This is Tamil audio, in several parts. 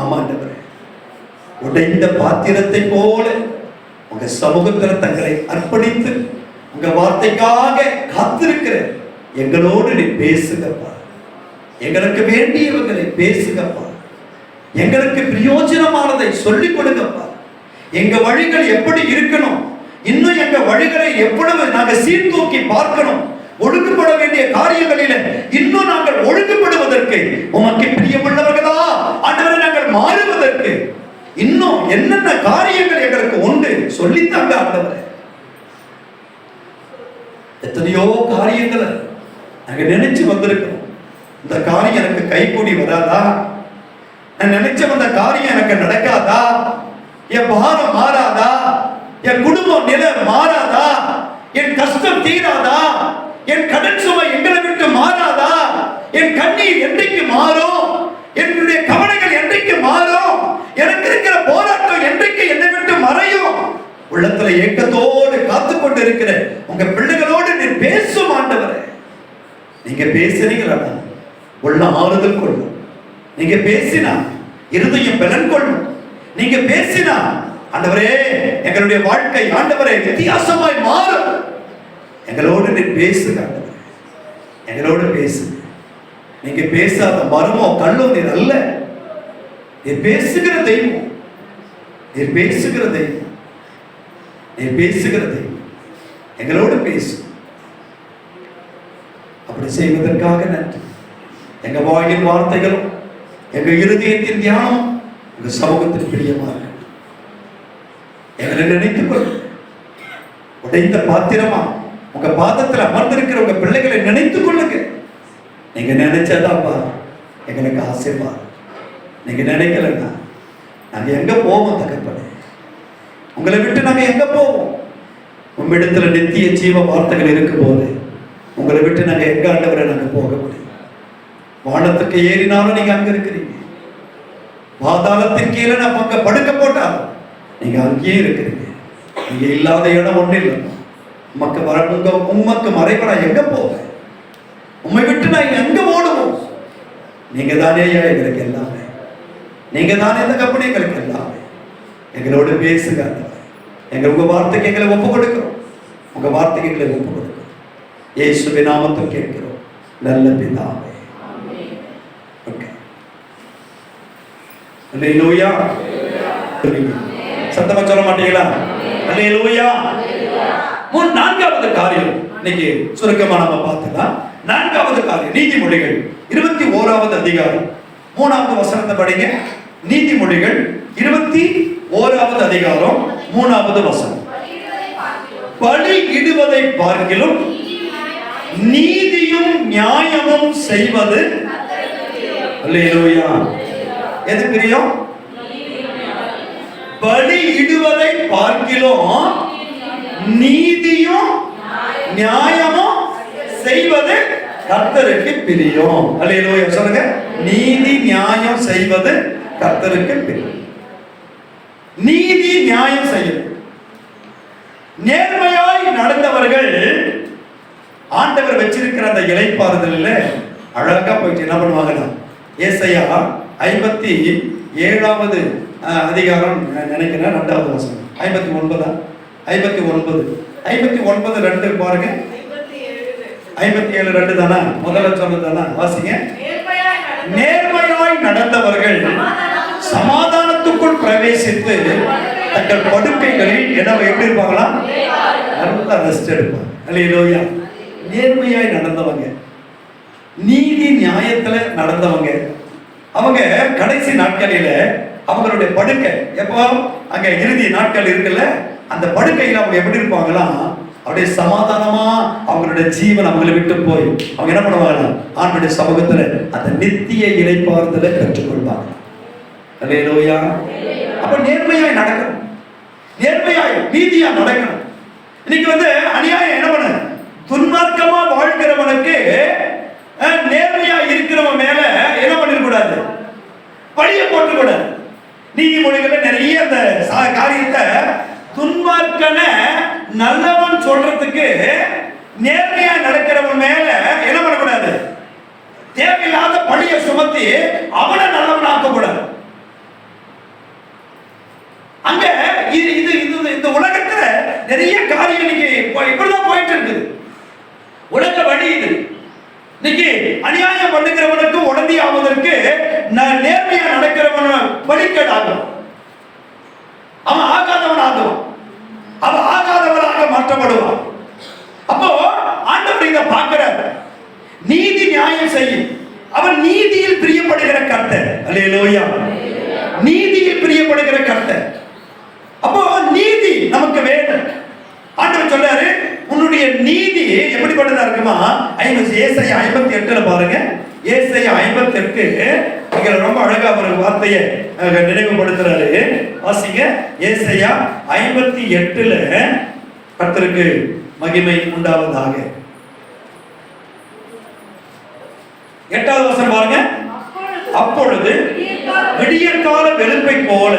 ஆமாண்டவரே. உடைந்த பாத்திரத்தை போல உங்க சமூகத்தில் தங்களை அர்ப்பணித்து உங்க வார்த்தைக்காக காத்திருக்கிற எங்களோடு நீ பேசுகப்பா எங்களுக்கு வேண்டியவர்களை பேசுகப்பா எங்களுக்கு பிரயோஜனமானதை சொல்லிக் கொடுங்கப்பா. எங்க வழிகள் எப்படி இருக்கணும்? இன்னும் எங்க வழிகளை எவ்வளவு நாங்க சீர்தூக்கி பார்க்கணும்? ஒழுங்குபட வேண்டிய காரியங்களில இன்னும் நாங்கள் ஒழுங்குபடுவதற்கு உமக்கு பிரியமுள்ளவர்களா? ஆண்டவரை மாறுவதற்கு இன்னும் என்னென்ன காரியங்கள் எங்களுக்கு உண்டு சொல்லித்தாங்க ஆண்டவரே. எத்தனையோ காரியங்களை நாங்க நினைச்சு வந்திருக்கிறோம். இந்த காரியம் எனக்கு கைகூடி வராதா? நான் நினைச்ச வந்த காரியம் எனக்கு நடக்காதா? என் பாரம் மாறாதா? என் குடும்பம் நிலை மாறாதா? என் கஷ்டம் தீராதா? என் கடன் சுமை எங்களை விட்டு மாறாதா? என் கண்ணீர் என்றைக்கு மாறும்? என்னுடைய எனக்கு இருக்கிற போராட்டம் என்றைக்கு என்னை விட்டு மறையும்? உள்ளத்துல ஏக்கத்தோடு காத்து கொண்டு இருக்கிற உங்க பிள்ளைகளோடு நீ பேசும் ஆண்டவரே. நீங்க பேசுறீங்களா உள்ள ஆறுதல் கொள்ளும். நீங்க பேசினா இருதயம் பலன் கொள்ளும். நீங்க பேசினா ஆண்டவரே எங்களுடைய வாழ்க்கை ஆண்டவரே வித்தியாசமாய் மாறும். எங்களோடு நீ பேசுங்க எங்களோடு பேசு. நீங்க பேசாத மரமோ கல்லோ நீர் அல்ல. நீர் பேசுகிற தெய்வம் நீர் பேசுகிற தெய்வம் நீர் பேசுகிற தெய்வம் எங்களோடு பேசு. அப்படி செய்வதற்காக நன்றி. எங்க வாயின் வார்த்தைகளும் எங்க இருதயத்தின் தியானம் எங்க சமூகத்தின் பிரியமா இருக்கு எங்களை நினைத்துக் கொள் உடைந்த பாத்திரமா உங்க பாதத்தில் அமர்ந்திருக்கிற உங்க பிள்ளைகளை நினைத்துக் கொள்ளுங்க நீங்க நினைச்சதாப்பா எங்களுக்கு ஆசைப்பா நீங்க நினைக்கலன்னா நாங்க எங்க போவோம் தகப்பனே? உங்களை விட்டு நாங்க எங்க போவோம்? உம்மிடத்துல நித்திய ஜீவ வார்த்தைகள் இருக்கும் போது உங்களை விட்டு நாங்க எங்க ஆண்டவரை நாங்க போக முடியும் வானத்துக்கு ஏறினாலும் நீங்க அங்க இருக்கிறீங்க. பாதாளத்தின் கீழே நம்ம அங்க படுக்க போட்டாலும் நீங்க அங்கேயே இருக்கிறீங்க. நீங்கள் இல்லாத இடம் ஒன்றும் இல்லை. உமக்கு வர உங்க உமக்கு மறைவ நான் எங்க போவேன் உம்மை விட்டு நான் எங்க ஓடுவோம்? நீங்க தானே ஐயா எங்களுக்கு எல்லாமே. நீங்க தானே இந்த கம்பெனி எங்களுக்கு எல்லாமே எங்களோடு பேசுங்க. எங்க உங்க வார்த்தைக்கு எங்களை ஒப்பு கொடுக்கிறோம். உங்க வார்த்தைக்கு எங்களை ஒப்பு கொடுக்கிறோம். இயேசுவின் நாமத்தில் கேட்கிறோம். நல்ல பிதாவே. ஓகே அல்லேலூயா சத்தமா சொல்ல மாட்டீங்களா? அல்லேலூயா மூணு நான்காவது காரியம். இன்னைக்கு சுருக்கமா நம்ம பார்த்துலாம் நான்காவது காரியம். நீதிமொழிகள் இருபத்தி ஓராவது அதிகாரம். மூணாவது வசனத்தை படிங்க. நீதிமொழிகள் இருபத்தி ஓராவது அதிகாரம் மூணாவது வசனம். பலி இடுவதை பார்க்கிலும் நீதியும் நியாயமும் செய்வது எது பிரியம்? பலி இடுவதை பார்க்கிலும் நீதியும் நியாயமும் செய்வது கர்த்தருக்கு பிரியம். அல்லையிலோயா சொல்லுங்க. நீதி நியாயம் செய்வது கர்த்தருக்கு பிரியம் நீதி நியாயம் செய்யும். நேர்மையாய் நடந்தவர்கள் ஆண்டவர் வச்சிருக்கிற அந்த இலைப்பாறுதலில் அழகா போயிட்டு என்ன பண்ணுவாங்கன்னா ஏசையா ஐம்பத்தி ஏழாவது அதிகாரம் நான் நினைக்கிறேன் ரெண்டாவது வசனம். ஐம்பத்தி ஒன்பதா? ஐம்பத்தி ஒன்பது. ஐம்பத்தி ஒன்பது ரெண்டு பாருங்க. ஐம்பத்தி ஏழு ரெண்டு தானா? முதல்ல சொன்னது தானா? வாசிங்க. நேர்மையாய் நடந்தவர்கள். சமாதானத்துக்குள் பிரவேசித்து தங்கள் படுக்கைகளில் என்ன எப்படி இருப்பாங்களா நல்லா ரெஸ்ட் எடுப்பாங்க. அல்லையிலோயா நேர்மையாய் நடந்தவங்க. நீதி நியாயத்துல நடந்தவங்க. அவங்க கடைசி நாட்களில அவங்களுடைய படுக்கை எப்போ? அங்க இறுதி நாட்கள் இருக்குல்ல? அந்த படுக்கையில் அவங்க எப்படி இருப்பாங்களா? அப்படியே சமாதானமா அவங்களுடைய ஜீவன் அவங்களை விட்டு போய். அவங்க என்ன பண்ணுவாங்க? ஆண்டுடைய சமூகத்துல அந்த நித்திய இணைப்பாறுதலை கற்றுக்கொள்வாங்க. அல்லேலூயா அப்ப நேர்மையாய் நடக்கணும். நேர்மையாய் நீதியா நடக்கணும். இன்னைக்கு வந்து அநியாயம் என்ன பண்ண? துன்மார்க்கமா வாழ்கிறவனுக்கு நேர்மையா இருக்கிறவன் மேல என்ன பண்ணிடக்கூடாது? பழிய போட்டுக்கூடாது. நீதிமொழிகள் நிறைய அந்த காரியத்தை துன்மார்க்கன நல்லவன் சொல்றதுக்கு நேர்மையா நடக்கிறவன் மேல என்ன பண்ணக்கூடாது? தேவையில்லாத பழிய சுமத்தி அவனை நல்லவன் ஆக்கக்கூடாது இந்த உலகத்துல நிறைய காரியம் இன்னைக்கு இப்போ- இப்படிதான் போயிட்டு இருக்குது. உலக வழி இது. இன்னைக்கு அநியாயம் பண்ணுகிறவனுக்கு உடனே ஆவதற்கு நான் நேர்மையா நடக்கிறவன் வழிகேடாகும் அவன் ஆகாதவன் ஆகுவான் அவன் ஆகாதவனாக மாற்றப்படுவான் அப்போ ஆண்டவர் இங்க பார்க்கிறார் நீதி நியாயம் செய்யும் அவன் நீதியில் பிரியப்படுகிற கர்த்தர் அல்லேலூயா நீதியில் பிரியப்படுகிற கர்த்தர் அப்போ நீதி நமக்கு வேணும் ஆண்டவர் சொல்றாரு உன்னுடைய நீதி எப்படிப்பட்டதா இருக்குமா ஐம்பது ஏசை ஐம்பத்தி எட்டுல பாருங்க ஏசை ஐம்பத்தி எட்டு வாக்கியம் ரொம்ப அழகா ஒரு வார்த்தையை நினைவுபடுத்துறாரு. வாசிங்க. ஏசையா ஐம்பத்தி எட்டுல கர்த்தருக்கு மகிமை உண்டாவதாக. எட்டாவது வசனம் பாருங்க. அப்பொழுது விடியற்கால வெளுப்பை போல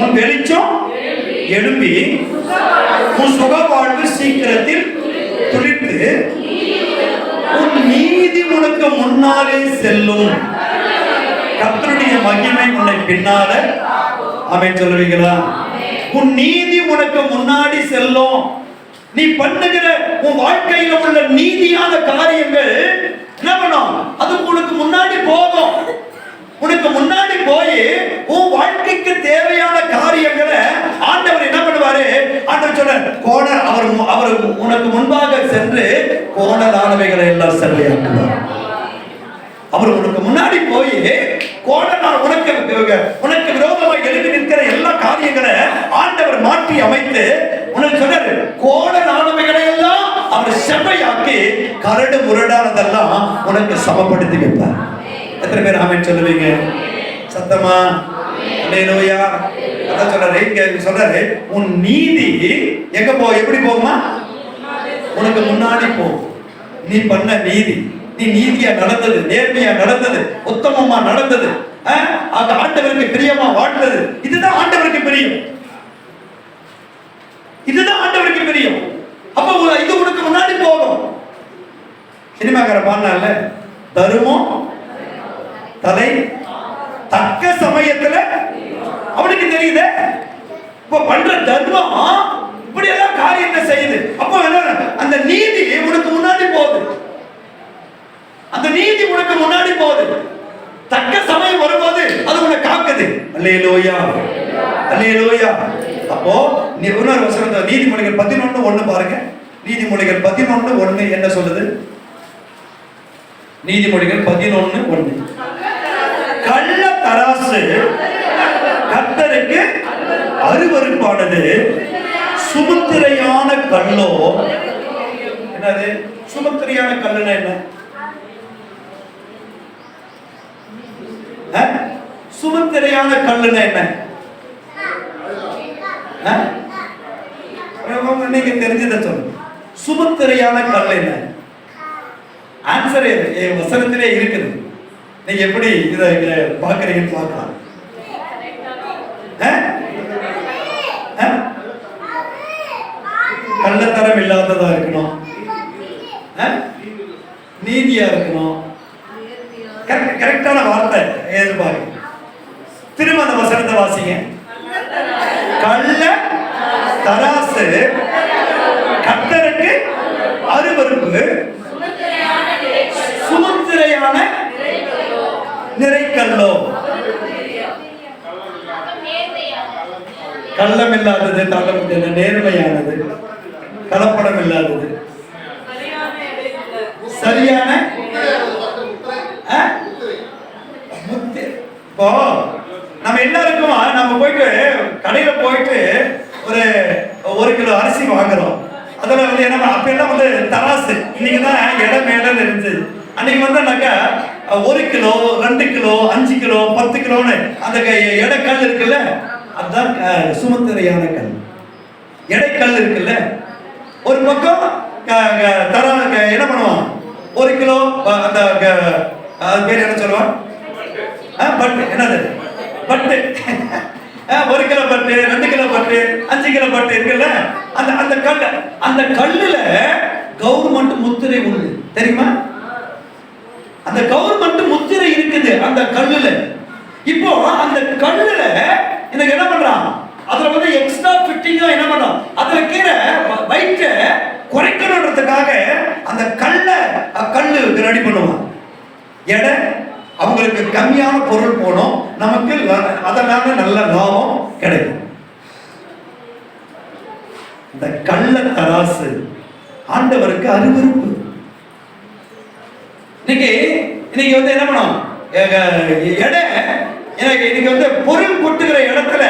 உன் வெளிச்சம் எழும்பி உன் சுக வாழ்வு சீக்கிரத்தில் துளிர்த்து உன் நீதி உனக்கு முன்னாலே செல்லும். கர்த்தருடைய மகிமை உன்னை பின்னால. அவன் சொல்லுவீங்களா? உன் நீதி உனக்கு முன்னாடி செல்லும். நீ பண்ணுகிற உன் வாழ்க்கையில உள்ள நீதியான காரியங்கள் என்ன பண்ணும் அது உனக்கு முன்னாடி போகும். உனக்கு முன்னாடி போய் உன் வாழ்க்கைக்கு தேவையான காரியங்களை ஆண்டவர் என்ன பண்ணுவாரு? ஆண்டவர் சொல்ற கோண அவர் அவர் உனக்கு முன்பாக சென்று கோணலானவைகளை எல்லாம் செல்வையாக்குவார் அவர் உனக்கு முன்னாடி போய் கோடனால் உனக்கு உனக்கு விரோதமாக எழுதி நிற்கிற எல்லா காரியங்களை ஆண்டவர் மாற்றி அமைத்து உனக்கு சொன்னாரு கோடலானவைகளை எல்லாம் அவர் செவ்வையாக்கி கரடு முரடானதெல்லாம் உனக்கு சமப்படுத்தி வைப்பார். எத்தனை பேர் ஆமென் சொல்லுவீங்க? சத்தமா? அல்லேலூயா அதான் சொல்றாரு இங்க சொல்றாரு உன் நீதி எங்க போ எப்படி போகுமா? உனக்கு முன்னாடி போ நீ பண்ண நீதி. நீ நீதியா நடந்தது நேர்மையா நடந்தது உத்தமமா நடந்தது அது ஆண்டவருக்கு பிரியமா வாழ்ந்தது. இதுதான் ஆண்டவருக்கு பிரியம். இதுதான் ஆண்டவருக்கு பிரியம். அப்ப இது உனக்கு முன்னாடி போகும். சினிமாக்கார பாடினால தருமம் தலை? தக்க சமயத்துல? அவனுக்கு தெரியுதே. இப்ப பண்ற தர்மம் இப்படி எல்லாம் காரியத்தை செய்யுது. அப்போ என்ன அந்த நீதி உனக்கு முன்னாடி போகுது. அந்த நீதி உனக்கு முன்னாடி போகுது. தக்க சமயம் வரும்போது அது உன்னை காக்குது. அல்லேலூயா. அல்லேலூயா. அப்போ நீ இன்னொரு வசனம் நீதிமொழிகள் பதினொன்னு ஒண்ணு பாருங்க. நீதிமொழிகள் பதினொன்னு ஒண்ணு என்ன சொல்லுது? நீதிமொழிகள் பதினொன்னு ஒண்ணு கள்ள தராசு கத்தருக்கு அருவருப்பானது. சுமுத்திரையான கல்லோ. என்னது? சுமுத்திரையான கல்லுன்னா என்ன? சுமுத்திரையான கல்லுன்னா என்ன? அஹ்? உங்க- நீங்க தெரிஞ்சதை சொல்லுங்க சுமுத்திரையான கல் என்ன? ஆன்சர் என் வசனத்திலே இருக்குது. நீங்க எப்படி இதை இங்க பார்க்கலாம். கள்ளத்தரம் இல்லாததா இருக்கணும். நீதியா இருக்கணும். கரெக்ட் கரெக்டான வார்த்தை. எதிர்பார்க்க திரும்ப அந்த வசனத்தை வாசிங்க. கள்ள தராசு. கத்தருக்கு அருவருப்பு. சுமந்திரையான நிறைக்கல்லோ கள்ளம் இல்லாதது தள்ளம் நேர்மையானது. கலப்படம் இல்லாதது சரியான ஆ? முத்து. இப்போ நம்ம எல்லாருக்கும் நம்ம போயிட்டு கடையில போயிட்டு ஒரு ஒரு கிலோ அரிசி வாங்குறோம் அதில் வந்து என்ன அப்பெல்லாம் வந்து தராசு. இன்னைக்கு தான் இடம் மேடம் இருந்துச்சு. அன்னைக்கு வந்தோம்னாக்கா ஒரு கிலோ ரெண்டு கிலோ அஞ்சு கிலோ பத்து கிலோன்னு அந்த க- எடைக்கல் இருக்குல்ல அதுதான் சுமத்திரையான கல். எடைக்கல் இருக்குல்ல ஒரு பக்கம் தர க- என்ன பண்ணுவான் ஒரு கிலோ அந்த அது பேர் என்ன சொல்லுவான் ஆ, பட்டு என்னது? பட்டு. ஒரு கிலோ பட்டு ரெண்டு கிலோ பட்டு அஞ்சு கிலோ பட்டு இருக்குல்ல? அந்த அந்த கல் அந்த கல்லுல கவர்மெண்ட் முத்திரை உண்டு. தெரியுமா? அந்த கவர்மெண்ட் முத்திரை இருக்குது அந்த கல்லுல. இப்போ அந்த கல்லுல எனக்கு என்ன பண்றான்? அதுல வந்து எக்ஸ்ட்ரா ஃபிட்டிங்கும் என்ன பண்ணும் அதுல கீழே வெயிட்ட குறைக்கணுன்றதுக்காக அந்த கல்லை கல்லு ரெடி பண்ணுவான். எடை அவங்களுக்கு கம்மியான பொருள் போனோம். நமக்கு அதனால நல்ல லாபம் கிடைக்கும். இந்த கள்ள தராசு ஆண்டவருக்கு அருவருப்பு இன்னைக்கு இன்னைக்கு வந்து என்ன பண்ணும்? எடை எனக்கு இன்னைக்கு வந்து பொருள் கொட்டுகிற இடத்துல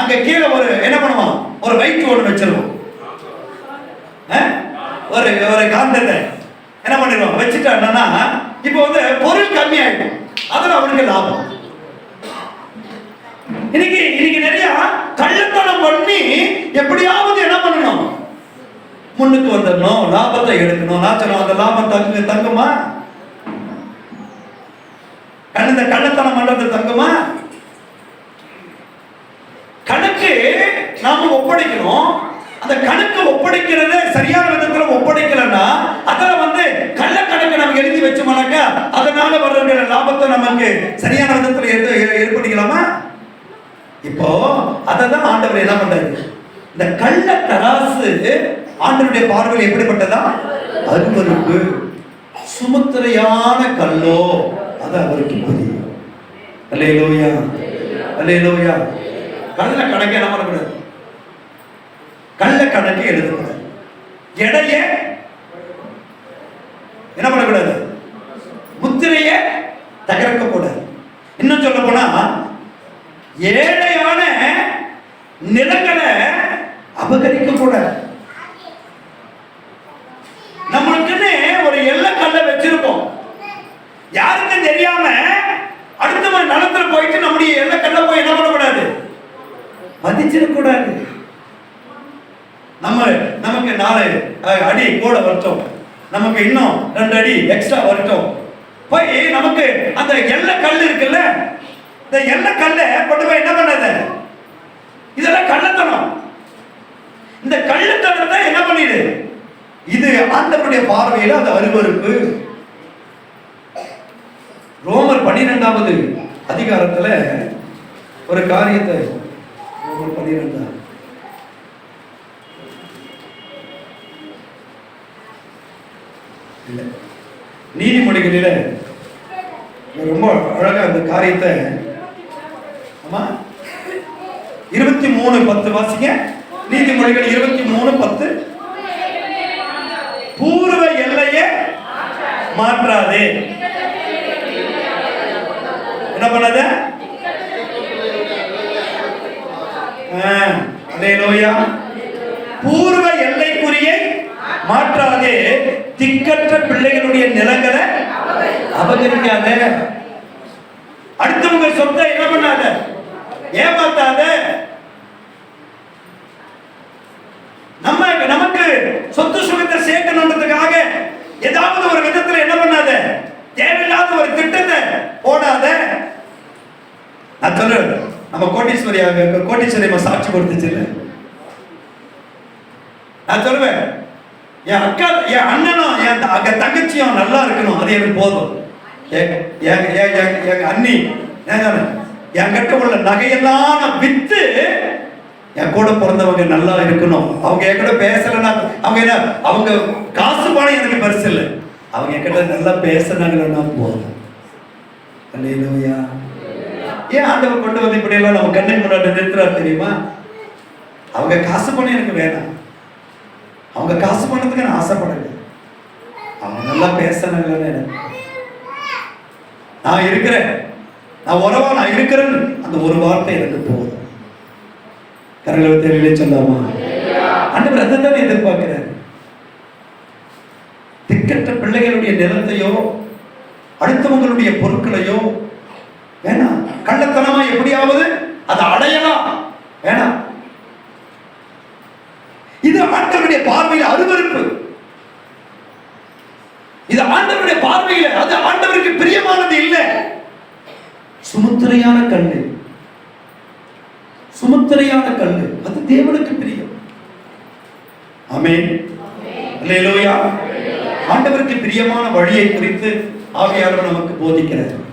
அங்க கீழே ஒரு என்ன பண்ணுவோம்? ஒரு வயிற்று ஒன்று வச்சிருவோம். ஒரு ஒரு காந்தத்தை. என்ன பண்ணிடுவோம்? வச்சுட்டாங்கன்னா இப்போ வந்து பொருள் கம்மியாயிடும். அதுல அவனுக்கு லாபம். இன்னைக்கு இன்னைக்கு நிறைய கள்ளத்தனம் பண்ணி எப்படியாவது என்ன பண்ணணும்? முன்னுக்கு வந்துடணும் லாபத்தை எடுக்கணும். நான் அந்த லாபம் தங்கு தங்குமா? கண்ணு இந்த கள்ளத்தனம் பண்றது தங்குமா? கணக்கு நாம ஒப்படைக்கணும். அந்த கணக்கு ஒப்படைக்கிறத சரியான விதத்துல ஒப்படைக்கலன்னா அதுல வந்து கள்ள கணக்கு எழுதி வச்சோம்னாக்கா அதனால வர்ற லாபத்தை நமக்கு சரியான விதத்தில் ஏற்படுத்திக்கலாமா இப்போ அதை தான் ஆண்டவர் என்ன பண்றாரு? இந்த கள்ள தராசு ஆண்டவருடைய பார்வையில் எப்படிப்பட்டதா? அருவருப்பு சுமுத்திரையான கல்லோ அது அவருக்கு புரியும் அல்லேலூயா அல்லேலூயா. கள்ள கணக்கு என்ன பண்ணக்கூடாது? கள்ள கணக்கே எழுதக்கூடாது. எடைய என்ன பண்ணக்கூடாது? முத்திரைய தகர்க்க கூடாது இன்னும் சொல்ல போனா ஏழையான நிலங்களை அபகரிக்க கூடாது நம்மளுக்குன்னு ஒரு எல்லை கல்ல வச்சிருப்போம் யாருக்கும் தெரியாம அடுத்தவன் நிலத்துல போயிட்டு நம்முடைய எல்லை கல்ல போய் என்ன பண்ணக்கூடாது? மதிச்சிடக்கூடாது. நம்ம நமக்கு நாலு அடி கூட வரட்டும் நமக்கு இன்னும் ரெண்டு அடி எக்ஸ்ட்ரா வரட்டும். போய் நமக்கு அந்த எல்லை கல் இருக்குல்ல இந்த எல்லை கல்லை கொண்டு போய் என்ன பண்ணது? இதெல்லாம் கள்ளத்தனம். இந்த கள்ளத்தனத்தை என்ன பண்ணிடு? இது ஆண்டவருடைய பார்வையில் அந்த அருவறுப்பு ரோமர் பன்னிரெண்டாவது அதிகாரத்துல ஒரு காரியத்தை ரோமர் பன்னிரெண்டாம் இல்லை. நீதிமொழிகளில் ரொம்ப அழகாக அந்த காரியத்தை ஆமா? இருபத்தி மூணு பத்து வாசிங்க. நீதிமொழிகள் இருபத்தி மூணு பத்து. பூர்வ எல்லையை மாற்றாதே. என்ன பண்ணாத? அதே நோயா எல்லைக்குறியை மாற்றாதே திக்கற்ற பிள்ளைகளுடைய நிலங்களை அபகரிக்காத. அடுத்தவங்க சொத்தை என்ன பண்ணாத? ஏமாத்தாத. நம்ம நமக்கு சொத்து சுகத்தை சேர்க்கணுன்றதுக்காக ஏதாவது ஒரு விதத்துல என்ன பண்ணாத? தேவையில்லாத ஒரு திட்டத்தை போடாத. நான் சொல்றேன் நம்ம கோட்டீஸ்வரி கோட்டீஸ்வரி அம்மா சாட்சி கொடுத்துச்சு நான் சொல்லுவேன் என் அக்கா என் அண்ணனும் என் த- அக்கா தங்கச்சியும் நல்லா இருக்கணும். அது எனக்கு போதும். எங்க- எங்க- அண்ணி என்கிட்ட உள்ள நகையெல்லாம் நான் வித்து என் கூட பிறந்தவங்க நல்லா இருக்கணும். அவங்க என் கூட பேசலைன்னா அவங்க என்ன அவங்க காசு பணம் எனக்கு பரிசு இல்லை. அவங்க என்கிட்ட நல்லா பேசினாங்கன்னா போதும். ஏன் ஆண்டவர் கொண்டு வந்து இப்படி எல்லாம் நம்ம கண்ணுக்கு முன்னாடி நிறுத்துறாரு தெரியுமா? அவங்க காசு பணம் எனக்கு வேணாம். அவங்க காசு பணத்துக்கு நான் ஆசைப்படல. அவங்க நல்லா பேசணும் எனக்கு. நான் இருக்கிறேன். நான் உறவா நான் இருக்கிறேன்னு அந்த ஒரு வார்த்தை எனக்கு போதும். கரங்களை தெரியல சொல்லாமா? அந்த அதை தான் எதிர்பார்க்கிறார். திக்கற்ற பிள்ளைகளுடைய நிலத்தையோ அடுத்தவங்களுடைய பொருட்களையோ வேணாம். கள்ளத்தனமா எப்படியாவது அதை அடையலாம். வேணாம். இது ஆண்டவருடைய பார்வையில் அருவருப்பு இது ஆண்டவருடைய பார்வையில் அது ஆண்டவருக்கு பிரியமானது இல்லை சுமுத்திரையான கண்ணு. சுமுத்திரையான கண்ணு. அது தேவனுக்கு பிரியம். அமேன் அல்லேலூயா. ஆண்டவருக்கு பிரியமான வழியை குறித்து ஆவியாளர் நமக்கு போதிக்கிறார்.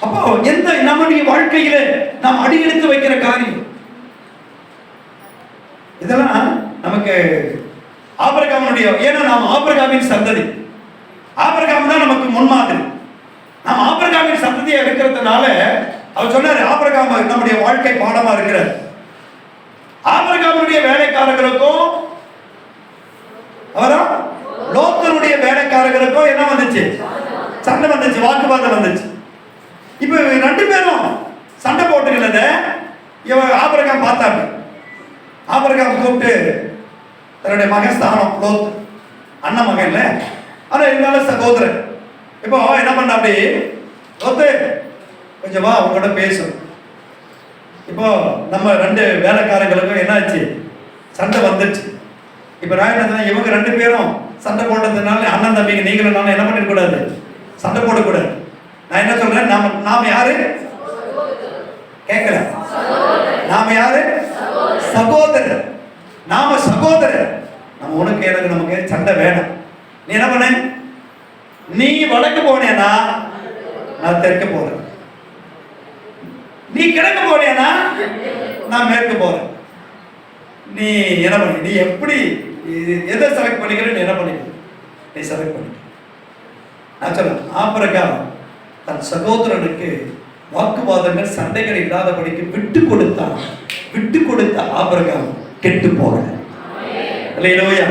அப்போ எந்த நம்முடைய வாழ்க்கையில நாம் அடியெடுத்து வைக்கிற காரியம்? இதெல்லாம் நமக்கு ஆபரகாமனுடைய ஏன்னா நாம் ஆபரகாமின் சந்ததி. ஆபரகாம் தான் நமக்கு முன்மாதிரி. சந்ததியை இருக்கிறதுனால அவர் சொன்னார் ஆபிரகாம் நம்முடைய வாழ்க்கை பாடமா இருக்கிறார் ஆபரகாமனுடைய வேலைக்காரர்களுக்கும் அவரா? லோத்தனுடைய வேலைக்காரர்களுக்கும் என்ன வந்துச்சு? சண்டை வந்துச்சு வாக்குவாதம் வந்துச்சு. இப்போ இவங்க ரெண்டு பேரும் சண்டை போட்டுக்கிறத இவன் ஆபரகாம் பார்த்தாங்க. ஆபரகாம் கூப்பிட்டு தன்னுடைய மகன் லோத் அண்ணன் மகன் இல்லை? ஆனா இருந்தாலும் சகோதரன். இப்போ என்ன பண்ண அப்படி லோத்து கொஞ்சமா அவங்களோட பேசும் இப்போ நம்ம ரெண்டு வேலைக்காரங்களுக்கும் என்னாச்சு? சண்டை வந்துச்சு இப்போ நான் இவங்க ரெண்டு பேரும் சண்டை போட்டதுனால அண்ணன் தம்பிங்க நீங்களும் நானும் என்ன பண்ணிடக்கூடாது சண்டை போடக்கூடாது நான் என்ன சொல்றேன்? நாம நாம யாரு? கேட்கல நாம யாரு? சகோதரர். நாம சகோதரர். நம்ம உனக்கு எனக்கு நமக்கு சண்டை வேணும். நீ என்ன பண்ண? நீ வளர்க்க போனேன்னா நான் தெற்கு போறேன். நீ கிழக்கு போனேனா? நான் மேற்கு போறேன். நீ என்ன பண்ணி நீ எப்படி எதை செலக்ட் பண்ணிக்கிற நீ என்ன பண்ணிக்க நீ செலக்ட் பண்ணிக்க நான் சொல்றேன் ஆபிரகாம் தன் சகோதரனுக்கு வாக்குவாதங்கள் சண்டைகள் இல்லாதபடிக்கு விட்டு கொடுத்தான். விட்டு கொடுத்த ஆபிரகாம் கெட்டு போகல. இல்லையா